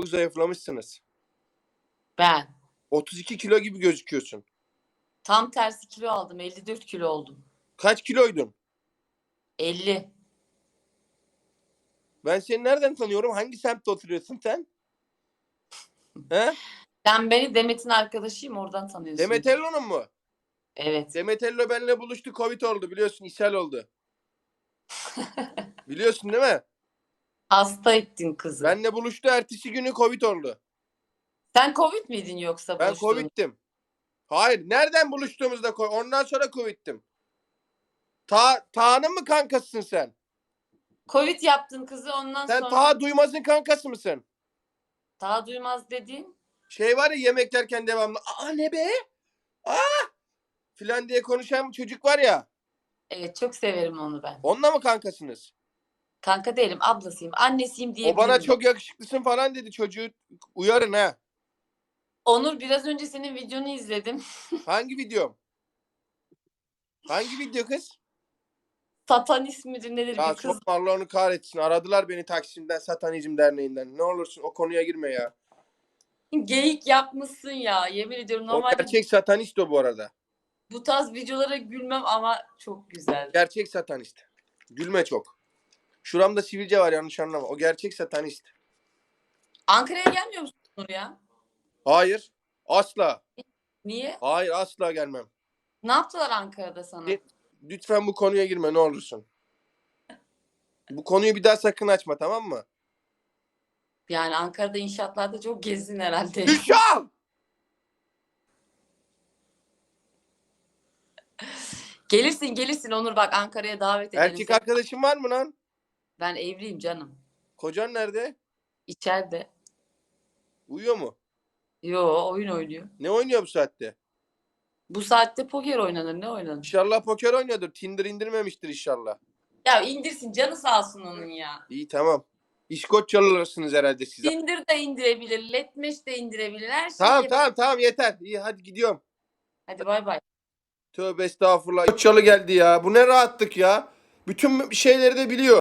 Çok zayıflamışsınız. Ben. 32 kilo gibi gözüküyorsun. Tam tersi kilo aldım. 54 kilo oldum. Kaç kiloydun? 50. Ben seni nereden tanıyorum? Hangi semtte oturuyorsun sen? He? Sen beni Demet'in arkadaşıyım oradan tanıyorsun. Demet Ello'nun mu? Evet. Demet Ello benimle buluştu. Covid oldu biliyorsun. ishal oldu. biliyorsun değil mi? Hasta ettin kızı. Benle buluştu. Ertesi günü Covid oldu. Sen Covid miydin yoksa Ben buluştuğun? Covid'tim. Hayır. Nereden buluştuğumuzda Covid? Ondan sonra Covid'tim. Ta Taha'nın mı kankasısın sen? Covid yaptın kızı ondan Sen sonra Taha Duymaz'ın kankası mısın? daha duymaz dediğin. Şey var ya yemek yerken devamlı. Aa ne be? Aa! Filan diye konuşan çocuk var ya. Evet çok severim onu ben. Onunla mı kankasınız? Kanka değilim ablasıyım. Annesiyim diye. O bana çok yakışıklısın falan dedi çocuğu. Uyarın ha. Onur biraz önce senin videonu izledim. Hangi videom? Hangi video kız? Satanist midir nedir Ya bir kız. sokma Allah onu kahretsin. Aradılar beni Taksim'den Satanizm Derneği'nden. Ne olursun o konuya girme ya. Geyik yapmışsın ya. Yemin ediyorum O normalde gerçek satanist o bu arada. bu tarz videolara gülmem ama çok güzel. Gerçek satanist. Gülme çok. Şuramda sivilce var yanlış anlama. O gerçek satanist. Ankara'ya gelmiyor musun Onur ya? Hayır. Asla. Niye? Hayır asla gelmem. Ne yaptılar Ankara'da sana? Ne- Lütfen bu konuya girme ne olursun. Bu konuyu bir daha sakın açma tamam mı? Yani Ankara'da inşaatlarda çok gezdin herhalde. Hüşam! gelirsin gelirsin Onur bak Ankara'ya davet edelim. Erkek seni. arkadaşın var mı lan? Ben evliyim canım. Kocan nerede? İçeride. Uyuyor mu? Yo oyun oynuyor. Ne oynuyor bu saatte? Bu saatte poker oynanır ne oynanır? İnşallah poker oynuyordur. Tinder indirmemiştir inşallah. Ya indirsin canı sağ olsun onun ya. İyi tamam. İskoçyalılarsınız herhalde siz. Tinder de indirebilir, Letmeş de indirebilir. Her şeyi Tamam yapar. tamam tamam yeter. İyi hadi gidiyorum. Hadi bay bay. Tövbe estağfurullah. İskoçyalı geldi ya. Bu ne rahatlık ya. Bütün şeyleri de biliyor.